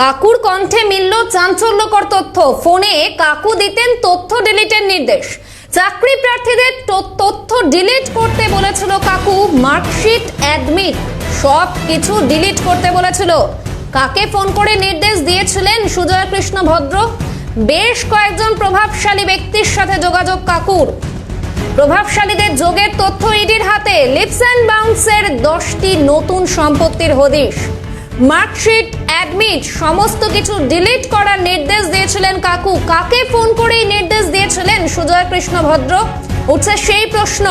কাকুর কণ্ঠে মিলল চাঞ্চল্যকর তথ্য। ফোনে কাকু দিতেন তথ্য ডিলিটের নির্দেশ। চাকরি প্রার্থীদের তথ্য ডিলিট করতে বলেছিল কাকু। মার্কশিট, অ্যাডমিট, সব কিছু ডিলিট করতে বলেছিল। কাকে ফোন করে নির্দেশ দিয়েছিলেন সুজয় কৃষ্ণ ভদ্র? বেশ কয়েকজন প্রভাবশালী ব্যক্তির সাথে যোগাযোগ কাকুর। প্রভাবশালীদের যোগের তথ্য ইডির হাতে। লিপস অ্যান্ড বাউন্সের দশটি নতুন সম্পত্তির হদিশ। মার্কশিট, অ্যাডমিট, সমস্ত কিছু ডিলিট করার নির্দেশ দিয়েছিলেন কাকু। কাকে ফোন করে নির্দেশ দিয়েছিলেন সুজয় কৃষ্ণ ভদ্র? উঠছে সেই প্রশ্ন।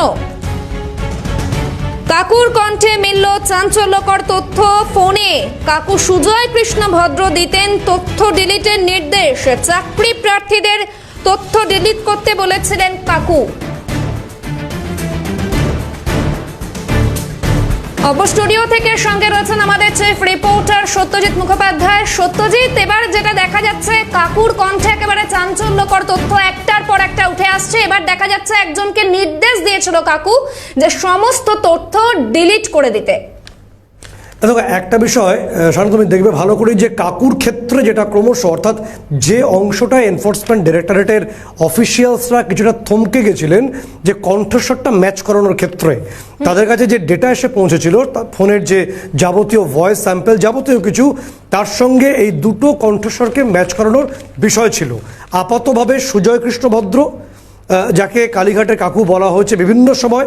কাকুর কণ্ঠে মিলল চাঞ্চল্যকর তথ্য ফোনে। কাকু সুজয় কৃষ্ণ ভদ্র দিতেন তথ্য ডিলিটের নির্দেশ। চাকরি প্রার্থীদের তথ্য ডিলিট করতে বলেছিলেন কাকু। স্টুডিও থেকে সঙ্গে রয়েছেন আমাদের চিফ রিপোর্টার সত্যজিৎ মুখোপাধ্যায়। সত্যজিৎ, এবার যেটা দেখা যাচ্ছে, কাকুর কণ্ঠে একেবারে চাঞ্চল্যকর তথ্য একটার পর একটা উঠে আসছে। এবার দেখা যাচ্ছে একজনকে নির্দেশ দিয়েছিল কাকু যে সমস্ত তথ্য ডিলিট করে দিতে। দেখো, একটা বিষয় শান্ত, তুমি দেখবে ভালো করে যে কাকুর ক্ষেত্রে যেটা ক্রমশ, অর্থাৎ যে অংশটা এনফোর্সমেন্ট ডিরেক্টরেটের অফিসিয়ালসরা কিছুটা থমকে গেছিলেন, যে কণ্ঠস্বরটা ম্যাচ করানোর ক্ষেত্রে। তাদের কাছে যে ডেটা এসে পৌঁছেছিল ফোনের যে যাবতীয় ভয়েস স্যাম্পেল যাবতীয় কিছু, তার সঙ্গে এই দুটো কণ্ঠস্বরকে ম্যাচ করানোর বিষয় ছিল। আপাতভাবে সুজয় কৃষ্ণ ভদ্র যাকে কালীঘাটের কাকু বলা হয়েছে বিভিন্ন সময়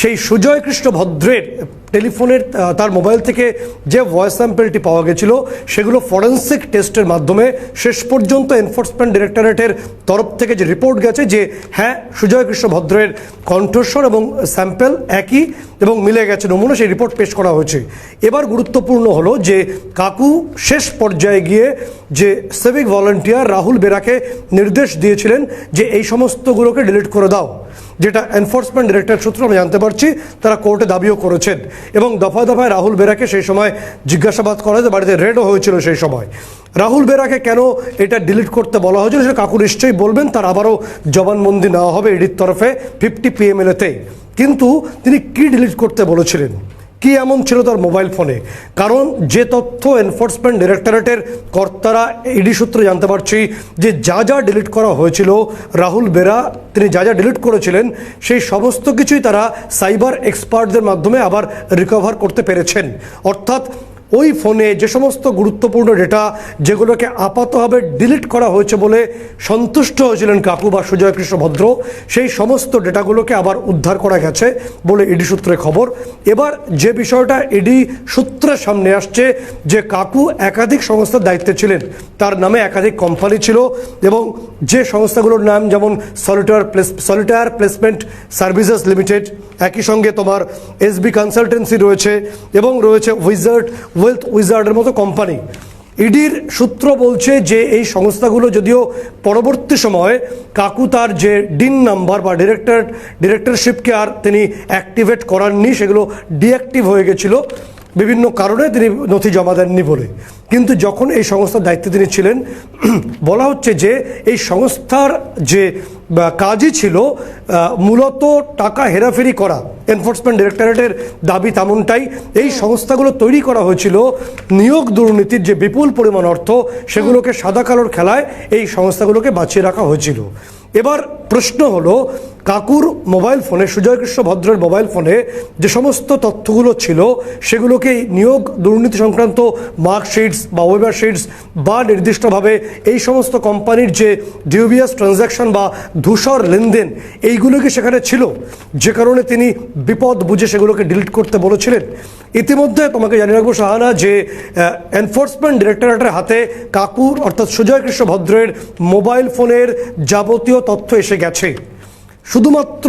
সেই সুজয় কৃষ্ণ ভদ্রের টেলিফোনের তার মোবাইল থেকে যে ভয়েস স্যাম্পেলটি পাওয়া গেছিল, সেগুলো ফরেন্সিক টেস্টের মাধ্যমে শেষ পর্যন্ত এনফোর্সমেন্ট ডিরেক্টরেটের তরফ থেকে যে রিপোর্ট গেছে যে হ্যাঁ সুজয় কৃষ্ণ ভদ্রের কণ্ঠস্বর এবং স্যাম্পেল একই এবং মিলে গেছে নমুনা, সেই রিপোর্ট পেশ করা হয়েছে। এবার গুরুত্বপূর্ণ হলো যে, কাকু শেষ পর্যায়ে গিয়ে যে সিভিক ভলান্টিয়ার রাহুল বেরাকে নির্দেশ দিয়েছিলেন যে, এই সমস্তগুলোকে ডিলিট করে দাও। যেটা এনফোর্সমেন্ট ডিরেক্টর সূত্র আমি জানতে পারছি, তারা কোর্টে দাবিও করেছেন। এবং দফায় দফায় রাহুল বেরাকে সেই সময় জিজ্ঞাসাবাদ করা হয়েছে, বাড়িতে রেডও হয়েছিল সেই সময়। রাহুল বেরাকে কেন এটা ডিলিট করতে বলা হয়েছিল সেটা কাকু নিশ্চয়ই বলবেন, তার আবারও জবানবন্দি নেওয়া হবে ইডির তরফে ফিফটি পিএমএলএতে কিন্তু তিনি কি ডিলিট করতে বলেছিলেন? কি এমন ছিল তার মোবাইল ফোনে? কারণ যে তথ্য এনফোর্সমেন্ট ডিরেক্টরেটের কর্তারা, ইডি সূত্রে জানতে পারছি যে যা যা ডিলিট করা হয়েছিল, রাহুল বেরা, তিনি যা যা ডিলিট করেছিলেন, সেই সমস্ত কিছুই তারা সাইবার এক্সপার্টদের মাধ্যমে আবার রিকভার করতে পেরেছেন। অর্থাৎ ওই ফোনে যে সমস্ত গুরুত্বপূর্ণ ডেটা যেগুলোকে আপাতভাবে ডিলিট করা হয়েছে বলে সন্তুষ্ট হয়েছিলেন কাকু বা সুজয় কৃষ্ণ ভদ্র, সেই সমস্ত ডেটাগুলোকে আবার উদ্ধার করা গেছে বলে ইডি সূত্রে খবর। এবার যে বিষয়টা ইডি সূত্রের সামনে আসছে যে কাকু একাধিক সংস্থার দায়িত্বে ছিলেন, তার নামে একাধিক কোম্পানি ছিল এবং যে সংস্থাগুলোর নাম যেমন solitaire place solitaire placement services limited একই সঙ্গে তোমার এসবি কনসালটেন্সি রয়েছে এবং রয়েছে উইজার্ড ওয়েলথ উইজার্ডের মতো কোম্পানি ইডির সূত্র বলছে যে এই সংস্থাগুলো যদিও পরবর্তী সময়ে কাকু তার যে ডিন নাম্বার বা ডিরেক্টর ডিরেক্টরশিপকে আর তিনি অ্যাক্টিভেট করাননি, সেগুলো ডিঅ্যাক্টিভ হয়ে গেছিল। বিভিন্ন কারণে তিনি নথি জমা দেননি বলে। কিন্তু যখন এই সংস্থার দায়িত্বে তিনি ছিলেন, বলা হচ্ছে যে এই সংস্থার যে কাজই ছিল মূলত টাকা হেরাফেরি করা এনফোর্সমেন্ট ডিরেক্টরেটের দাবি তেমনটাই। এই সংস্থাগুলো তৈরি করা হয়েছিল নিয়োগ দুর্নীতির যে বিপুল পরিমাণ অর্থ সেগুলোকে সাদা কালোর খেলায় এই সংস্থাগুলোকে বাঁচিয়ে রাখা হয়েছিল। এবার প্রশ্ন হলো কাকুর মোবাইল ফোনে সুজয় কৃষ্ণ ভদ্রের মোবাইল ফোনে যে সমস্ত তথ্যগুলো ছিল সেগুলোকে নিয়োগ দুর্নীতি সংক্রান্ত মার্কশিটস বা ওয়েবার শিটস বা নির্দিষ্টভাবে এই সমস্ত কোম্পানির যে ডিউবিয়াস ট্রানজ্যাকশন বা ধূসর লেনদেন এইগুলোকে সেখানে ছিল? যে কারণে তিনি বিপদ বুঝে সেগুলোকে ডিলিট করতে বলেছিলেন। ইতিমধ্যে তোমাকে জানিয়ে রাখব শাহানা যে এনফোর্সমেন্ট ডিরেক্টরেটের হাতে কাকুর অর্থাৎ সুজয় কৃষ্ণ ভদ্রের মোবাইল ফোনের যাবতীয় তথ্য এসে গেছে। শুধুমাত্র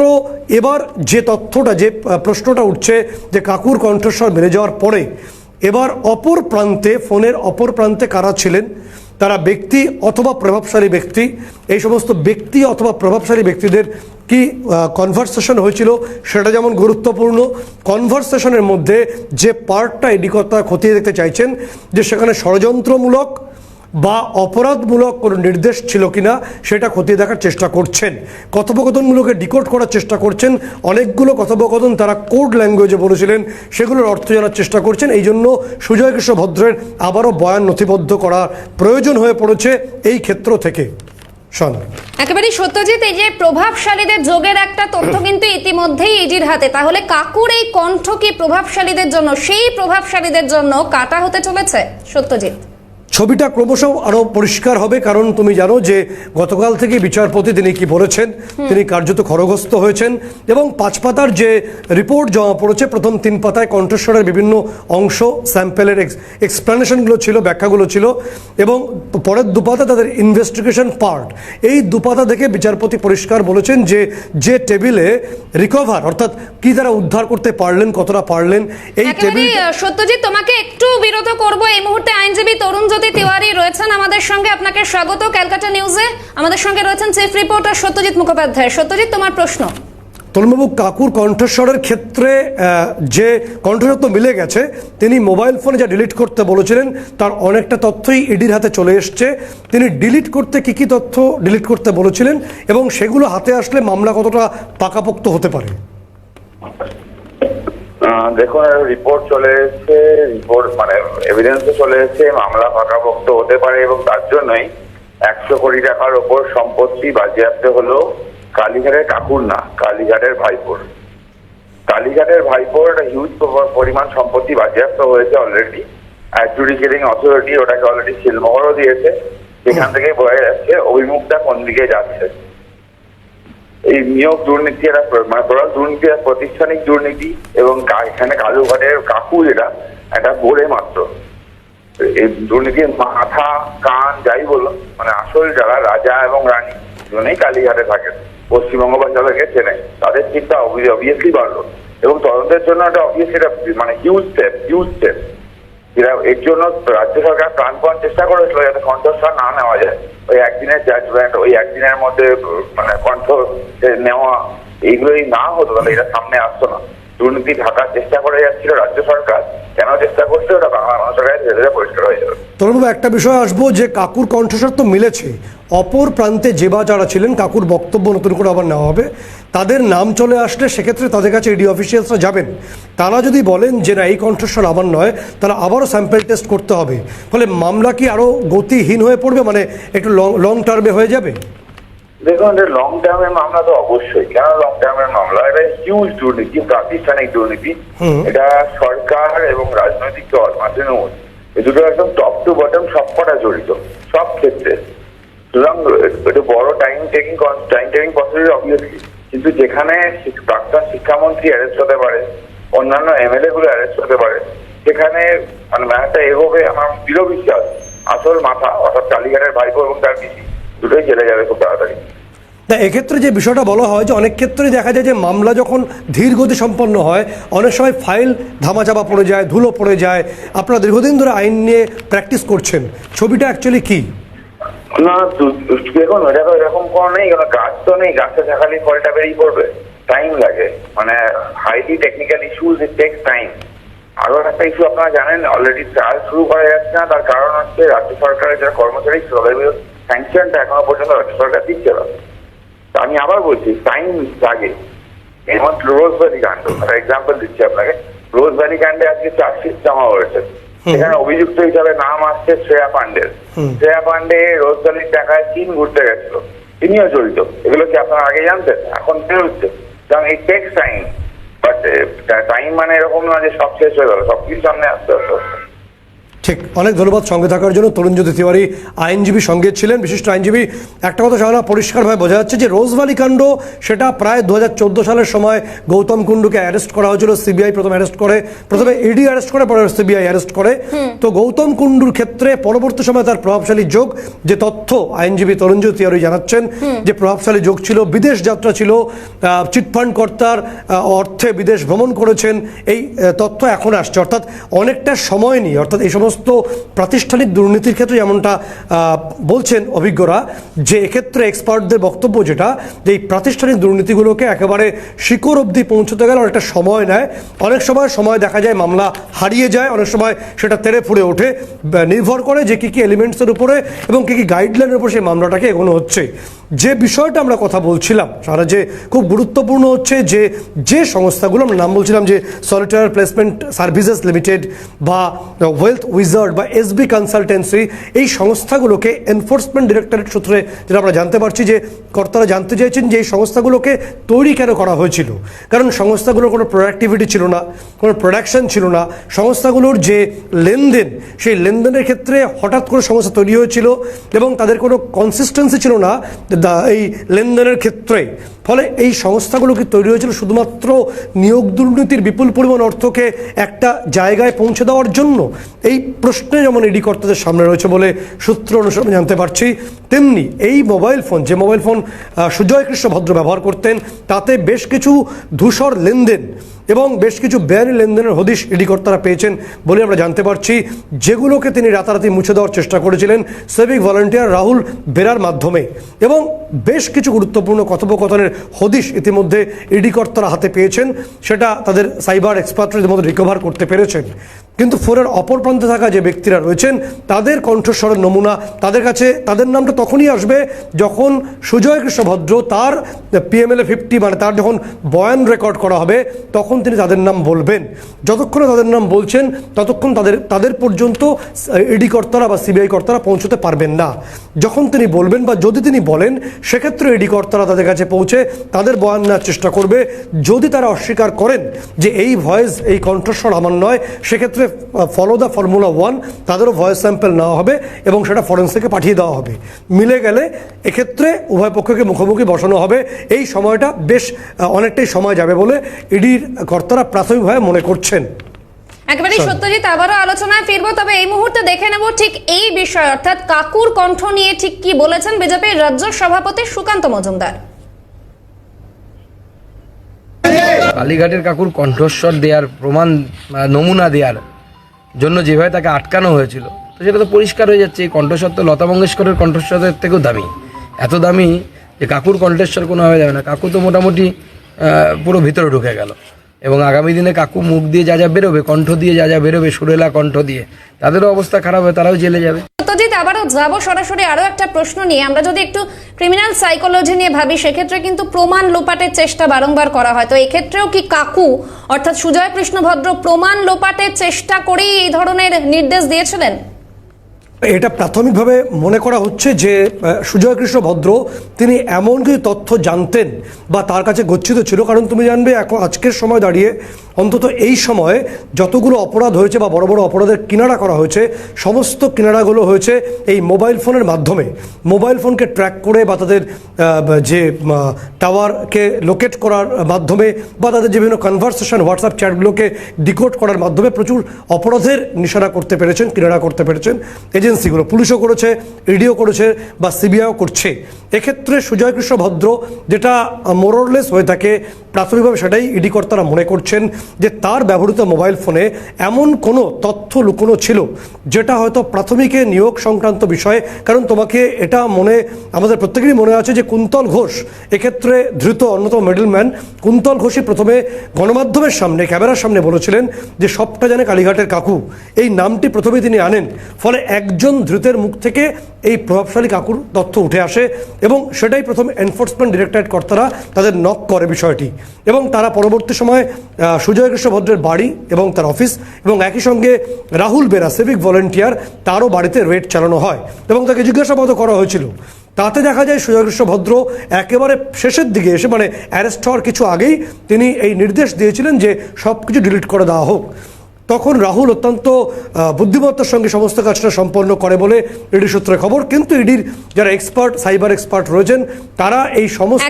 এবার যে তথ্যটা, যে প্রশ্নটা উঠছে যে কাকুর কণ্ঠস্বর বেড়ে যাওয়ার পরে, এবার অপর প্রান্তে ফোনের অপর প্রান্তে কারা ছিলেন? তারা ব্যক্তি অথবা প্রভাবশালী ব্যক্তি, এই সমস্ত ব্যক্তি অথবা প্রভাবশালী ব্যক্তিদের কি কনভারসেশন হয়েছিল সেটা যেমন গুরুত্বপূর্ণ কনভারসেশনের মধ্যে যে পার্টটা এডিকতা খতিয়ে দেখতে চাইছেন, যে সেখানে ষড়যন্ত্রমূলক বা অপরাধমূলক কোনো নির্দেশ ছিল কিনা সেটা খতিয়ে দেখার চেষ্টা করছেন। কথোপকথনগুলোকে ডিকোড করার চেষ্টা করছেন। অনেকগুলো কথোপকথন তারা কোড ল্যাঙ্গুয়েজে বলেছিলেন। সেগুলোর অর্থ জানার চেষ্টা করছেন। এই জন্য সুজয় কৃষ্ণ ভদ্রের আবারও বয়ান নথিবদ্ধ করার প্রয়োজন হয়ে পড়েছে এই ক্ষেত্র থেকে। শোন। একেবারেই সত্যজিৎ এই যে প্রভাবশালীদের যোগের একটা তথ্য কিন্তু ইতিমধ্যেই ইডির হাতে। তাহলে কাকুর এই কণ্ঠ কি প্রভাবশালীদের জন্য সেই প্রভাবশালীদের জন্য কাটা হতে চলেছে? সত্যজিৎ। ছবিটা ক্রমশ আরও পরিষ্কার হবে কারণ তুমি জানো যে গতকাল থেকে বিচারপতি তিনি কি বলেছেন তিনি কার্যত খড়গস্ত হয়েছেন এবং পাঁচ পাতার যে রিপোর্ট জমা পড়েছে প্রথম তিন পাতায় কণ্ঠস্বরের বিভিন্ন অংশ স্যাম্পেলের এক্সপ্লেনেশনগুলো ছিল ব্যাখ্যাগুলো ছিল এবং পরের দুপাতা তাদের ইনভেস্টিগেশন পার্ট এই দুপাতা দেখে বিচারপতি পরিষ্কার বলেছেন যে যে টেবিলে রিকভার অর্থাৎ কি তারা উদ্ধার করতে পারলেন কতটা পারলেন এই টেবিল সত্যজিৎ তোমাকে একটু বিরত করব। এই মুহূর্তে আইনজীবী তরুণ জ্যোতি তিওয়ারি রয়েছেন আমাদের সঙ্গে। আপনাকে স্বাগত ক্যালকাটা নিউজে। আমাদের সঙ্গে রয়েছেন চিফ রিপোর্টার সত্যজিৎ মুখোপাধ্যায়। সত্যজিৎ, তোমার প্রশ্ন? তরুণবাবু, কাকুর কণ্ঠস্বরের ক্ষেত্রে যে কণ্ঠস্বর তো মিলে গেছে, তিনি মোবাইল ফোনে যা ডিলিট করতে বলেছিলেন, তার অনেকটা তথ্যই ইডির হাতে চলে এসছে। তিনি ডিলিট করতে কি কি তথ্য ডিলিট করতে বলেছিলেন, এবং সেগুলো হাতে আসলে মামলা কতটা পাকাপোক্ত হতে পারে? দেখুন রিপোর্ট চলে এসেছে রিপোর্ট মানে এভিডেন্সও চলে এসেছে, মামলা পাকাপোক্ত হতে পারে এবং তার জন্যই একশো কোটি টাকার ওপর সম্পত্তি বাজেয়াপ্ত হলো কালীঘাটের কাকুর না কালীঘাটের ভাইপোর। কালীঘাটের ভাইপোর একটা হিউজ পরিমাণ সম্পত্তি বাজেয়াপ্ত হয়েছে অলরেডি অ্যাডজুডিকেটিং অথরিটি ওটাকে অলরেডি সিলমোহরও দিয়েছে, সেখান থেকে বোঝা যাচ্ছে, অভিমুখটা কোন দিকে যাচ্ছে? এই নিয়োগ দুর্নীতি মানে টোটাল দুর্নীতি প্রাতিষ্ঠানিক দুর্নীতি এবং এখানে কালুঘাটের কাকু যেটা, একটা বলে মাত্র। এই দুর্নীতির মাথা, কান, যাই বলো মানে আসল যারা রাজা এবং রানী, দুজনেই কালীঘাটে থাকেন, পশ্চিমবঙ্গ বা যাদেরকে চেনে তাদের চিন্তা অবভিয়াসলি বাড়লো। এবং তদন্তের জন্য একটা অবভিয়াসলি এটা মানে হিউজ স্টেপ হিউজ স্টেপ এরা জন্য রাজ্য সরকার প্রাণপণ চেষ্টা করেছিল যাতে কণ্ঠস্বর না নেওয়া যায়। ওই একদিনের জাজমেন্ট ওই একদিনের মধ্যে মানে কণ্ঠ নেওয়া, এইগুলোই না হতো, তাহলে এটা সামনে আসতো না। দুর্নীতি ঢাকার চেষ্টা করে যাচ্ছিল রাজ্য সরকার। কেন চেষ্টা করছে? ওটা বাংলা মানুষের কাছে পরিষ্কার হয়ে যাবে। তরুণবাবু একটা বিষয় আসব যে কাকুর কণ্ঠস্বর তো মিলেছে। অপর প্রান্তে যে বা যারা ছিলেন, কাকুর বক্তব্য নতুন করে আবার নেওয়া হবে। তাদের নাম চলে আসলে সেক্ষেত্রে তাদের কাছে ইডি অফিসিয়ালসরা যাবেন। তারা যদি বলেন যে না, এই কণ্ঠস্বর আমার নয়, তাহলে আবারও স্যাম্পেল টেস্ট করতে হবে। ফলে মামলা কি আরও গতিহীন হয়ে পড়বে? মানে একটু লং লং টার্মে হয়ে যাবে? দেখুন এটা লং টার্মের মামলা তো অবশ্যই। কেন লং টার্মের মামলা এটা হিউজ দুর্নীতি প্রাতিষ্ঠানিক দুর্নীতি। এটা সরকার এবং রাজনৈতিক দল তৃণমূল এই দুটো একদম টপ টু বটম সবকটা জড়িত সব ক্ষেত্রে। সুতরাং এটা বড় time taking time taking process obviously কিন্তু যেখানে প্রাক্তন শিক্ষামন্ত্রী অ্যারেস্ট হতে পারে অন্যান্য এমএলএ গুলো অ্যারেস্ট হতে পারে সেখানে মানে ম্যাচটা এগোবে আমার দৃঢ় বিশ্বাস। আসল মাথা অর্থাৎ কালীঘাটের ভাইপো এবং তার পিসি দুটোই জেলে যাবে খুব তাড়াতাড়ি। না এক্ষেত্রে যে বিষয়টা বলা হয় যে অনেক ক্ষেত্রেই দেখা যায় যে মামলা যখন ধীর গতি সম্পন্ন হয়, অনেক সময় ফাইল ধামাচাপা পড়ে যায়, ধুলো পড়ে যায়। আপনারা দীর্ঘদিন ধরে আইন নিয়ে প্র্যাকটিস করছেন। ছবিটা অ্যাকচুয়ালি কী? না দেখুন, এটা তো এরকম কোনো নেই, কোনো গাছ তো নেই। গাছে থাকালি ফলটা বেরিয়ে পড়বে। টাইম লাগে। মানে highly technical issues it takes time আরও একটা ইস্যু আপনারা জানেন অলরেডি ট্রায়াল শুরু করা যাচ্ছে না। তার কারণ হচ্ছে রাজ্য সরকারের যারা কর্মচারী, তাদের স্যাংশনটা এখনও পর্যন্ত রাজ্য সরকার দিচ্ছে না। তা আমি আবার বলছি টাইম লাগে যেমন রোজ ভ্যালি কাণ্ড এক্সাম্পল দিচ্ছি আপনাকে। রোজ ভ্যালি কাণ্ডে আজকে চার্জশিট জমা হয়েছে সেখানে অভিযুক্ত হিসাবে নাম আসছে শ্রেয়া পান্ডের শ্রেয়া পান্ডে রোজ ভ্যালির টাকায় চীন ঘুরতে গেছিল। তিনিও জড়িত। এগুলো কি আপনারা আগে জানতেন? এখন বেরোচ্ছে কারণ এই টেক্স টাইম বাট টাইম মানে এরকম না যে সব শেষ হয়ে গেল। সবকিছু সামনে আসতে আসতে আসতে। ঠিক অনেক ধন্যবাদ সঙ্গে থাকার জন্য। তরুণজ্যোতি তিওয়ারি আইনজীবী সঙ্গে ছিলেন বিশিষ্ট আইনজীবী। একটা কথা সারা পরিষ্কারভাবে বোঝা যাচ্ছে যে রোজভ্যালি কাণ্ড সেটা প্রায় দু হাজার চোদ্দ সালের সময় গৌতম কুণ্ডুকে অ্যারেস্ট করা হয়েছিল। সিবিআই প্রথমে অ্যারেস্ট করে প্রথমে ইডি অ্যারেস্ট করে পরে সিবিআই অ্যারেস্ট করে। তো গৌতম কুণ্ডুর ক্ষেত্রে পরবর্তী সময় তার প্রভাবশালী যোগ যে তথ্য আইনজীবী তরুণজ্যোতি তিওয়ারি জানাচ্ছেন যে প্রভাবশালী যোগ ছিল বিদেশ যাত্রা ছিল চিটফান্ড কর্তার অর্থে বিদেশ ভ্রমণ করেছেন এই তথ্য এখন আসছে। অর্থাৎ অনেকটা সময় নিয়ে অর্থাৎ এই সমস্ত সমস্ত প্রাতিষ্ঠানিক দুর্নীতির ক্ষেত্রে যেমনটা বলছেন অভিজ্ঞরা, যে এক্ষেত্রে এক্সপার্টদের বক্তব্য যেটা, যে এই প্রাতিষ্ঠানিক দুর্নীতিগুলোকে একেবারে শিকড় অবধি পৌঁছতে গেলে অনেকটা সময় নেয়। অনেক সময় সময় দেখা যায় মামলা হারিয়ে যায়, অনেক সময় সেটা তেড়ে ফুড়ে ওঠে নির্ভর করে যে কী কী এলিমেন্টসের উপরে এবং কী কী গাইডলাইনের উপর সেই মামলাটাকে এগোনো হচ্ছে। যে বিষয়টা আমরা কথা বলছিলাম, সারা যে খুব গুরুত্বপূর্ণ হচ্ছে যে যে সংস্থাগুলো, আমরা নাম বলছিলাম যে সলিটার প্লেসমেন্ট সার্ভিসেস লিমিটেড বা ওয়েলথ উইজার্ড বা এসবি কনসালটেন্সি এই সংস্থাগুলোকে এনফোর্সমেন্ট ডিরেক্টরেট সূত্রে যেটা আমরা জানতে পারছি যে, কর্তারা জানতে চাইছেন যে, এই সংস্থাগুলোকে তৈরি কেন করা হয়েছিল? কারণ সংস্থাগুলোর কোনো প্রোডাক্টিভিটি ছিল না, কোনো প্রোডাকশন ছিল না। সংস্থাগুলোর যে লেনদেন, সেই লেনদেনের ক্ষেত্রে হঠাৎ করে সংস্থা তৈরি হয়েছিল এবং তাদের কোনো কনসিস্টেন্সি ছিল না। এই লেনদেনের ক্ষেত্রে ফলে এই সংস্থাগুলো কি তৈরি হয়েছিল শুধুমাত্র নিয়োগ দুর্নীতির বিপুল পরিমাণ অর্থকে একটা জায়গায় পৌঁছে দেওয়ার জন্য? এই প্রশ্নে যেমন ইডি কর্তাদের সামনে রয়েছে বলে সূত্র অনুসারে জানতে পারছি, তেমনি এই মোবাইল ফোন, যে মোবাইল ফোন সুজয় কৃষ্ণ ভদ্র ব্যবহার করতেন, তাতে বেশ কিছু ধূসর লেনদেন এবং বেশ কিছু বেআইনি লেনদেনের হদিশ ইডি কর্তারা পেয়েছেন বলে আমরা জানতে পারছি। যেগুলোকে তিনি রাতারাতি মুছে দেওয়ার চেষ্টা করেছিলেন সেভিক ভলান্টিয়ার রাহুল বেরার মাধ্যমে। এবং বেশ কিছু গুরুত্বপূর্ণ কথোপকথনের হদিশ ইতিমধ্যে ইডি কর্তারা হাতে পেয়েছেন সেটা তাদের সাইবার এক্সপার্টরা মধ্যে রিকভার করতে পেরেছেন। কিন্তু ফোরের অপর প্রান্তে থাকা যে ব্যক্তিরা রয়েছেন, তাদের কণ্ঠস্বরের নমুনা তাদের কাছে, তাদের নামটা তখনই আসবে যখন সুজয় কৃষ্ণ ভদ্র তার পিএমএলএ ফিফটি মানে তার যখন বয়ান রেকর্ড করা হবে, তখন তিনি তাদের নাম বলবেন। যতক্ষণে তাদের নাম বলছেন, ততক্ষণ তাদের তাদের পর্যন্ত ইডি কর্তারা বা সিবিআই কর্তারা পৌঁছতে পারবেন না। যখন তিনি বলবেন বা যদি তিনি বলেন, সেক্ষেত্রে ইডি কর্তারা তাদের কাছে পৌঁছে তাদের বয়ান নেওয়ার চেষ্টা করবে। যদি তারা অস্বীকার করেন যে এই ভয়েস, এই কণ্ঠস্বর আমার নয়, সেক্ষেত্রে ফলো দ্য ফর্মুলা ওয়ান তাদেরও ভয়েস স্যাম্পল নেওয়া হবে এবং সেটা ফরেন্সিকে পাঠিয়ে দেওয়া হবে। মিলে গেলে এক্ষেত্রে উভয় পক্ষকে মুখোমুখি বসানো হবে। এই সময়টা বেশ অনেকটাই সময় যাবে বলে ইডির কর্তারা প্রাথমিকভাবে মনে করছেন। একেবারে সত্যজিৎ আবারও আলোচনায় ফিরবো তবে এই মুহূর্তে দেখে নেব ঠিক এই বিষয় অর্থাৎ কাকুর কণ্ঠ নিয়ে ঠিক কি বলেছেন বিজেপির রাজ্য সভাপতি সুকান্ত মজুমদার। কালীঘাটের কাকুর কণ্ঠস্বর দেওয়ার প্রমাণ নমুনা দেওয়ার জন্য যেভাবে তাকে আটকানো হয়েছিল, তো সেটা তো পরিষ্কার হয়ে যাচ্ছে। এই কণ্ঠস্বর তো লতা মঙ্গেশকরের কণ্ঠস্বরের থেকেও দামি। এত দামি যে কাকুর কণ্ঠস্বর কোনোভাবে যাবে না। কাকু তো মোটামুটি পুরো ভিতরে ঢুকে গেল। এবং আগামী দিনে কাকু মুখ দিয়ে যা যা বেরোবে, কণ্ঠ দিয়ে যা যা বেরোবে, সুরেলা কণ্ঠ দিয়ে, তাদেরও অবস্থা খারাপ হবে তারাও জেলে যাবে। সত্যজিৎ আবারও যাব সরাসরি আরও একটা প্রশ্ন নিয়ে। আমরা যদি একটু ক্রিমিনাল সাইকোলজি নিয়ে ভাবি, সেক্ষেত্রে কিন্তু প্রমাণ লোপাটের চেষ্টা বারংবার করা হয়। তো এক্ষেত্রেও কি কাকু, অর্থাৎ সুজয় কৃষ্ণ ভদ্র প্রমাণ লোপাটের চেষ্টা করেই এই ধরনের নির্দেশ দিয়েছিলেন? এটা প্রাথমিকভাবে মনে করা হচ্ছে যে আহ, সুজয় কৃষ্ণ ভদ্র তিনি এমন কিছু তথ্য জানতেন বা তার কাছে গচ্ছিত ছিল। কারণ তুমি জানবে এখন আজকের সময় দাঁড়িয়ে অন্তত এই সময়ে যতগুলো অপরাধ হয়েছে বা বড় বড় অপরাধের কিনারা করা হয়েছে সমস্ত কিনারাগুলো হয়েছে এই মোবাইল ফোনের মাধ্যমে। মোবাইল ফোনকে ট্র্যাক করে বা তাদের যে টাওয়ারকে লোকেট করার মাধ্যমে বা তাদের বিভিন্ন কনভারসেশন হোয়াটসঅ্যাপ চ্যাটগুলোকে ডিকোড করার মাধ্যমে প্রচুর অপরাধের নিশানা করতে পেরেছেন কিনারা করতে পেরেছেন। এজেন্সিগুলো, পুলিশও করেছে, ইডিও করেছে বা সিবিআইও করছে। এক্ষেত্রে সুজয় কৃষ্ণ ভদ্র যেটা মোরলেস হয়ে থাকে, প্রাথমিকভাবে সেটাই ইডি কর্তারা মনে করছেন যে তার ব্যবহৃত মোবাইল ফোনে এমন কোনো তথ্য লুকোনো ছিল, যেটা হয়তো প্রাথমিকে নিয়োগ সংক্রান্ত বিষয়ে। কারণ তোমাকে এটা মনে, আমাদের প্রত্যেকেরই মনে আছে যে কুন্তল ঘোষ, এক্ষেত্রে ধৃত অন্যতম মিডলম্যান কুন্তল ঘোষই প্রথমে গণমাধ্যমের সামনে, ক্যামেরার সামনে বলেছিলেন যে সবটা জানে কালীঘাটের কাকু। এই নামটি প্রথমে তিনি আনেন। ফলে একজন ধৃতের মুখ থেকে এই প্রভাবশালী কাকুর তথ্য উঠে আসে এবং সেটাই প্রথম এনফোর্সমেন্ট ডিরেক্টরেট কর্তারা তাদের নক করে বিষয়টি এবং তারা পরবর্তী সময় সুজয় কৃষ্ণ ভদ্রের বাড়ি এবং তার অফিস এবং একই সঙ্গে রাহুল বেরা সিভিক ভলেন্টিয়ার তারও বাড়িতে রেড চালানো হয় এবং তাকে জিজ্ঞাসাবাদও করা হয়েছিল। তাতে দেখা যায় সুজয়কৃষ্ণ ভদ্র একেবারে শেষের দিকে এসে মানে অ্যারেস্ট হওয়ার কিছু আগেই তিনি এই নির্দেশ দিয়েছিলেন যে সব কিছু ডিলিট করে দেওয়া হোক। তখন রাহুল অত্যন্ত বুদ্ধিমত্তার সঙ্গে সমস্ত কাজটা সম্পন্ন করে বলে ইডি সূত্রে খবর। কিন্তু ইডির যারা এক্সপার্ট সাইবার এক্সপার্ট রয়েছেন তারা এই সমস্ত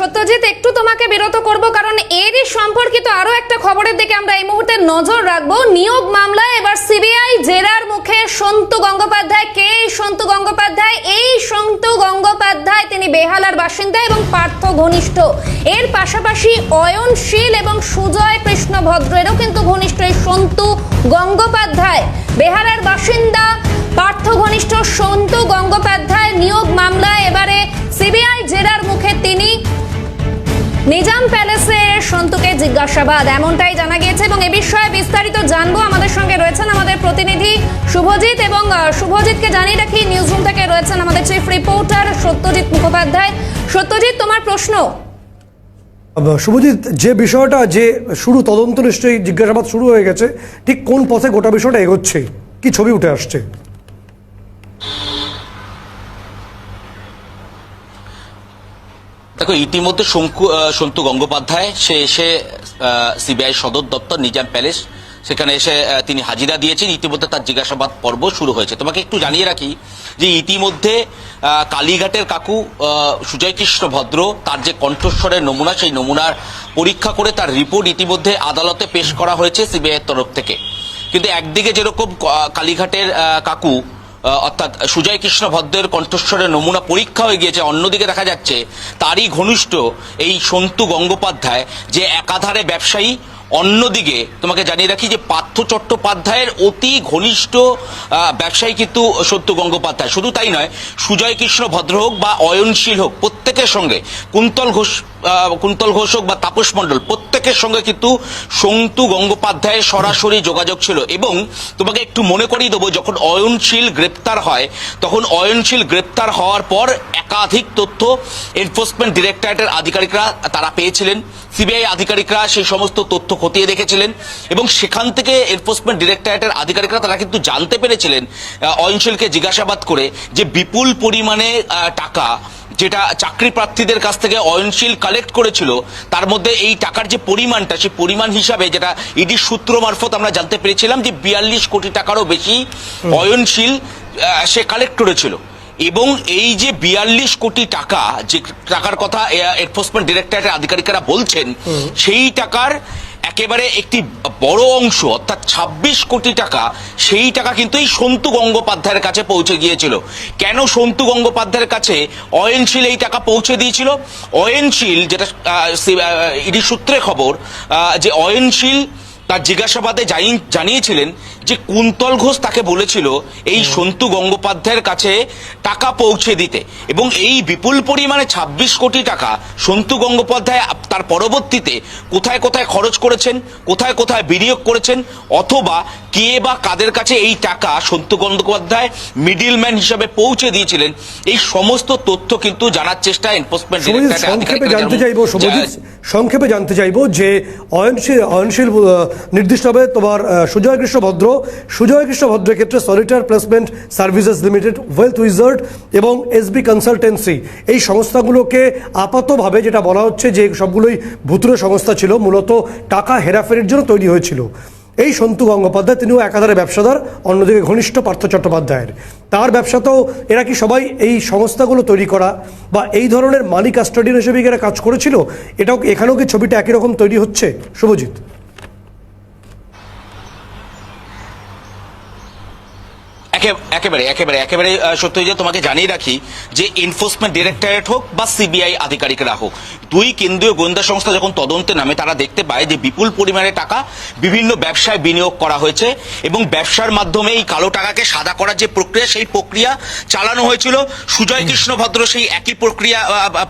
সত্যজিৎ একটু তোমাকে বিরত করব কারণ এরই সম্পর্কিত আরও একটা খবরের দিকে আমরা এই মুহূর্তে নজর রাখব। নিয়োগ মামলায় এবার সিবিআই জেরার মুখে সন্তু গঙ্গোপাধ্যায়। কে সন্তু গঙ্গোপাধ্যায়? এই সন্তু সন্তু গঙ্গোপাধ্যায় তিনি বেহালার বাসিন্দা এবং পার্থ ঘনিষ্ঠ। এর পাশাপাশি অয়নশীল এবং সুজয় কৃষ্ণ ভদ্রেরও কিন্তু ঘনিষ্ঠ এই সন্তু গঙ্গোপাধ্যায়। বেহালার বাসিন্দা পার্থ ঘনিষ্ঠ সন্তু গঙ্গোপাধ্যায় নিয়োগ মামলায় এবারে সিবিআই জেরার মুখে তিনি নিজাম প্যালেসে সন্তুকে জিজ্ঞাসাবাদ, এমনটাই জানা গিয়েছে এবং এ বিষয়ে বিস্তারিত জানব। আমাদের সঙ্গে রয়েছেন আমাদের প্রতিনিধি শুভজিৎ এবং শুভজিৎকে জানিয়ে রাখি নিউজ রুম থেকে রয়েছেন আমাদের চিফ রিপোর্টার সত্যজিৎ মুখোপাধ্যায়। সত্যজিৎ, তোমার প্রশ্ন? শুভজিৎ, যে বিষয়টা, যে শুরু, তদন্ত নিশ্চয়ই জিজ্ঞাসাবাদ শুরু হয়ে গেছে, ঠিক কোন পথে গোটা বিষয়টা এগোচ্ছে? কি ছবি উঠে আসছে? দেখো, ইতিমধ্যে শঙ্কু সন্তু গঙ্গোপাধ্যায়, সে এসে সিবিআই সদর দপ্তর, নিজাম প্যালেস সেখানে এসে তিনি হাজিরা দিয়েছেন। ইতিমধ্যে তার জিজ্ঞাসাবাদ পর্ব শুরু হয়েছে। তোমাকে একটু জানিয়ে রাখি যে ইতিমধ্যে কালীঘাটের কাকু আহ, সুজয় কৃষ্ণ ভদ্র তার যে কণ্ঠস্বরের নমুনা সেই নমুনার পরীক্ষা করে তার রিপোর্ট ইতিমধ্যে আদালতে পেশ করা হয়েছে সিবিআই এর তরফ থেকে। কিন্তু একদিকে যেরকম কালীঘাটের কাকু অর্থাৎ সুজয় কৃষ্ণ ভদ্রের কণ্ঠস্বরের নমুনা পরীক্ষা হয়ে গিয়েছে অন্যদিকে দেখা যাচ্ছে তারই ঘনিষ্ঠ এই সন্তু গঙ্গোপাধ্যায় যে একাধারে ব্যবসায়ী অন্যদিকে তোমাকে জানিয়ে রাখি যে পার্থ চট্টোপাধ্যায়ের অতি ঘনিষ্ঠ ব্যবসায়ী কিন্তু সত্য গঙ্গোপাধ্যায়। শুধু তাই নয়, সুজয় কৃষ্ণ ভদ্র হোক বা অয়নশীল হোক, প্রত্যেকের সঙ্গে কুন্তল ঘোষ কুন্তল ঘোষ হোক বা তাপস মণ্ডল, প্রত্যেকের সঙ্গে কিন্তু সন্তু গঙ্গোপাধ্যায়ের সরাসরি যোগাযোগ ছিল এবং তোমাকে একটু মনে করিয়ে দেবো, যখন অয়নশীল গ্রেপ্তার হয়, তখন অয়নশীল গ্রেপ্তার হওয়ার পর একাধিক তথ্য এনফোর্সমেন্ট ডিরেক্টরেটের আধিকারিকরা তারা পেয়েছিলেন। সিবিআই আধিকারিকরা সেই সমস্ত তথ্য খতিয়ে দেখেছিলেন এবং সেখান থেকে এনফোর্সমেন্ট ডিরেক্টরেটের আধিকারিকরা তারা কিন্তু জানতে পেরেছিলেন অয়নশীলকে জিজ্ঞাসাবাদ করে যে বিপুল পরিমাণে টাকা যেটা চাকরি প্রার্থীদের কাছ থেকে অয়নশীল কালেক্ট করেছিল তার মধ্যে এই টাকার যে পরিমাণটা সেই পরিমাণ হিসাবে যেটা ইডি সূত্র মারফত আমরা জানতে পেরেছিলাম যে বিয়াল্লিশ কোটি টাকারও বেশি অয়নশীল সে কালেক্ট করেছিল। এবং এই যে বিয়াল্লিশ কোটি টাকা যে টাকার কথা এনফোর্সমেন্ট ডিরেক্টরেটের আধিকারিকরা বলছেন সেই টাকার একেবারে একটি বড় অংশ অর্থাৎ ২৬ কোটি টাকা সেই টাকা কিন্তু এই সন্তু গঙ্গোপাধ্যায়ের কাছে পৌঁছে গিয়েছিল। কেন সন্তু গঙ্গোপাধ্যায়ের কাছে অয়নশীল এই টাকা পৌঁছে দিয়েছিল? অয়নশীল যেটা ইডি সূত্রে খবর যে অয়নশীল তার জিজ্ঞাসাবাদে জানি- জানিয়েছিলেন যে কুন্তল ঘোষ তাকে বলেছিল এই সন্তু গঙ্গোপাধ্যায়ের কাছে টাকা পৌঁছে দিতে। এবং এই বিপুল পরিমাণে ২৬ কোটি টাকা সন্তু গঙ্গোপাধ্যায় তার পরবর্তীতে কোথায় কোথায় খরচ করেছেন কোথায় কোথায় বিনিয়োগ করেছেন অথবা কে বা কাদের কাছে এই টাকা সন্তু গঙ্গোপাধ্যায় মিডিলম্যান হিসাবে পৌঁছে দিয়েছিলেন এই সমস্ত তথ্য কিন্তু জানার চেষ্টা এনফোর্সমেন্ট সংক্ষেপে জানতে চাইব সংক্ষেপে জানতে চাইব যে অয়নশীল অয়নশীল আহ, নির্দিষ্টভাবে তোমার সুজয় কৃষ্ণ ভদ্র। সুজয় কৃষ্ণ ভদ্রের ক্ষেত্রে solitaire placement services limited wealth wizard এবং এসবি কনসালটেন্সি এই সংস্থাগুলোকে আপাতভাবে যেটা বলা হচ্ছে যে সবগুলোই ভুতুরে সংস্থা ছিল মূলত টাকা হেরাফেরির জন্য তৈরি হয়েছিল। এই সন্তু গঙ্গোপাধ্যায় তিনিও একাধারে ব্যবসাদার অন্যদিকে ঘনিষ্ঠ পার্থ চট্টোপাধ্যায়ের। তার ব্যবসাতেও এরা কি সবাই এই সংস্থাগুলো তৈরি করা বা এই ধরনের মানি কাস্টাডিয়ান হিসেবে এরা কাজ করেছিল? এটাও এখানেও কি ছবিটা একই রকম তৈরি হচ্ছে? শুভজিৎ। একেবারে একেবারে একেবারে সত্য যে তোমাকে জানিয়ে রাখি যে এনফোর্সমেন্ট ডিরেক্টরেট হোক বা সিবিআই আধিকারিকরা হোক, দুই কেন্দ্রীয় গোয়েন্দা সংস্থা যখন তদন্তে নামে, তারা দেখতে পায় যে বিপুল পরিমাণে টাকা বিভিন্ন ব্যবসায় বিনিয়োগ করা হয়েছে এবং ব্যবসার মাধ্যমে এই কালো টাকাকে সাদা করার যে প্রক্রিয়া, সেই প্রক্রিয়া চালানো হয়েছিল। সুজয় কৃষ্ণ ভদ্র সেই একই প্রক্রিয়া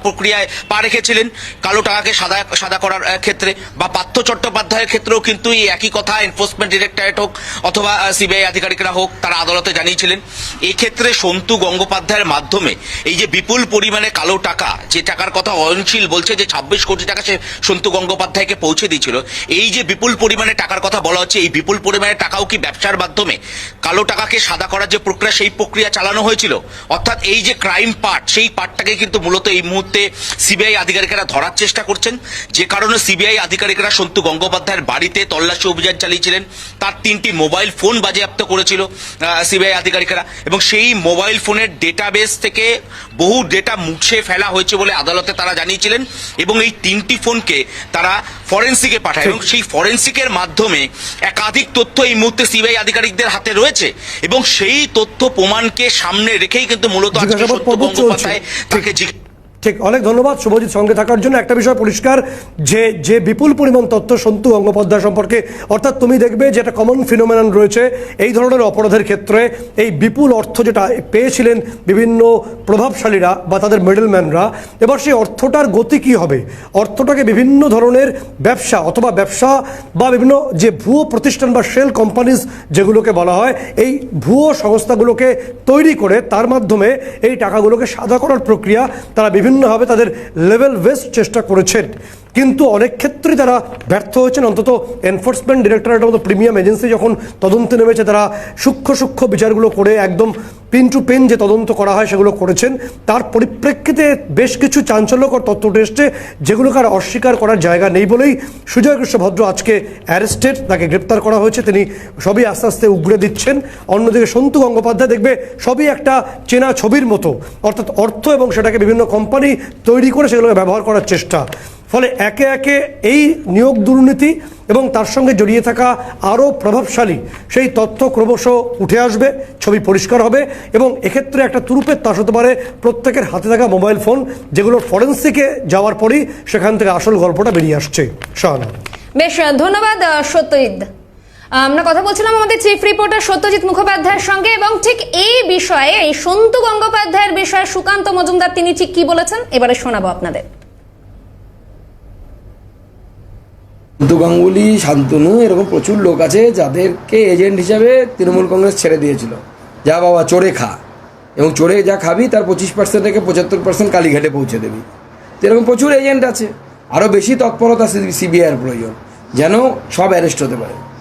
প্রক্রিয়ায় পা রেখেছিলেন কালো টাকাকে সাদা সাদা করার ক্ষেত্রে বা পার্থ চট্টোপাধ্যায়ের ক্ষেত্রেও কিন্তু এই একই কথা এনফোর্সমেন্ট ডিরেক্টরেট হোক অথবা সিবিআই আধিকারিকরা হোক, তারা আদালতে জানিয়েছিলেন ক্ষেত্রে সন্তু গঙ্গোপাধ্যায়ের মাধ্যমে এই যে বিপুল পরিমাণে কালো টাকা, যে টাকার কথা অয়নশীল বলছে যে ছাব্বিশ কোটি টাকা সে সন্তু গঙ্গোপাধ্যায়কে পৌঁছে দিয়েছিল এই যে বিপুল পরিমাণে টাকার কথা বলা হচ্ছে, এই বিপুল পরিমাণে টাকাও কি ব্যবসার মাধ্যমে কালো টাকাকে সাদা করার যে প্রক্রিয়া, সেই প্রক্রিয়া চালানো হয়েছিল? অর্থাৎ এই যে ক্রাইম পার্ট, সেই পার্টটাকে কিন্তু মূলত এই মুহূর্তে সিবিআই আধিকারিকেরা ধরার চেষ্টা করছেন। যে কারণে সিবিআই আধিকারিকরা সন্তু গঙ্গোপাধ্যায়ের বাড়িতে তল্লাশি অভিযান চালিয়েছিলেন। তার তিনটি মোবাইল ফোন বাজেয়াপ্ত করেছিল সিবিআই সিবিআই আধিকারিকেরা এবং সেই মোবাইল ফোনের ডেটাবেস থেকে বহু ডেটা মুছে ফেলা হয়েছে বলে আদালতে তারা জানিয়েছিলেন এবং এই তিনটি ফোনকে তারা ফরেন্সিকে পাঠায় এবং সেই ফরেন্সিকের মাধ্যমে একাধিক তথ্য এই মুহূর্তে সিবিআই আধিকারিকদের হাতে রয়েছে এবং সেই তথ্য প্রমাণকে সামনে রেখেই কিন্তু মূলত আজকে সত্য বন্দ্যোপাধ্যায় তাকে জিজ্ঞাসা ঠিক, অনেক ধন্যবাদ শুভজিৎ সঙ্গে থাকার জন্য। একটা বিষয় পরিষ্কার, যে যে বিপুল পরিমাণ তথ্য সন্তু গঙ্গোপাধ্যায় সম্পর্কে, অর্থাৎ তুমি দেখবে যে একটা কমন ফিনোমেনন রয়েছে, এই ধরনের অপরাধের ক্ষেত্রে এই বিপুল অর্থ যেটা পেয়েছিলেন বিভিন্ন প্রভাবশালীরা বা তাদের মিডলম্যানরা এবার সেই অর্থটার গতি কী হবে? অর্থটাকে বিভিন্ন ধরনের ব্যবসা অথবা ব্যবসা বা বিভিন্ন যে ভুয়ো প্রতিষ্ঠান বা শেল কোম্পানিজ যেগুলোকে বলা হয়, এই ভুয়ো সংস্থাগুলোকে তৈরি করে তার মাধ্যমে এই টাকাগুলোকে সাদা করার প্রক্রিয়া তারা বিভিন্নভাবে তাদের লেভেল ওয়েস্ট চেষ্টা করেছেন। কিন্তু অনেক ক্ষেত্রেই তারা ব্যর্থ হয়েছেন। অন্তত এনফোর্সমেন্ট ডিরেক্টরেটের মতো প্রিমিয়াম এজেন্সি যখন তদন্তে নেমেছে, তারা সূক্ষ্ম সূক্ষ্ম বিচারগুলো করে একদম পিন টু পেন যে তদন্ত করা হয় সেগুলো করেছেন। তার পরিপ্রেক্ষিতে বেশ কিছু চাঞ্চল্যকর তথ্য উঠে এসছে যেগুলোকে আর অস্বীকার করার জায়গা নেই বলেই সুজয় কৃষ্ণ ভদ্র আজকে অ্যারেস্টেড তাকে গ্রেপ্তার করা হয়েছে। তিনি সবই আস্তে আস্তে উগড়ে দিচ্ছেন। অন্যদিকে সন্তু গঙ্গোপাধ্যায় দেখবে সবই একটা চেনা ছবির মতো। অর্থাৎ অর্থ এবং সেটাকে বিভিন্ন কোম্পানি তৈরি করে সেগুলোকে ব্যবহার করার চেষ্টা। ফলে একে একে এই নিয়োগ দুর্নীতি এবং তার সঙ্গে জড়িয়ে থাকা আরও প্রভাবশালী সেই তথ্য ক্রমশ উঠে আসবে, ছবি পরিষ্কার হবে এবং এক্ষেত্রে একটা তুরুপের তাস হতে পারে প্রত্যেকের হাতে থাকা মোবাইল ফোন, যেগুলো ফরেন্সিকে যাওয়ার পরেই সেখান থেকে আসল গল্পটা বেরিয়ে আসছে। শাহানা বেশ, ধন্যবাদ সত্যজিৎ। আমরা কথা বলছিলাম আমাদের চিফ রিপোর্টার সত্যজিৎ মুখোপাধ্যায়ের সঙ্গে এবং ঠিক এই বিষয়ে এই সন্তু গঙ্গোপাধ্যায়ের বিষয়ে সুকান্ত মজুমদার তিনি ঠিক কি বলেছেন? এবারে শোনাবো আপনাদের। কিন্তু গাঙ্গুলি শান্তনু এরকম প্রচুর লোক আছে যাদেরকে এজেন্ট হিসাবে তৃণমূল কংগ্রেস ছেড়ে দিয়েছিল। যা বাবা, চোরে খা। এবং চোরে যা খাবি, তার পঁচিশ পার্সেন্ট থেকে পঁচাত্তর পার্সেন্ট কালীঘাটে পৌঁছে দেবি। তো এরকম প্রচুর এজেন্ট আছে। আরও বেশি তৎপরতা সিবিআইয়ের প্রয়োজন। যেন সব অ্যারেস্ট হতে পারে।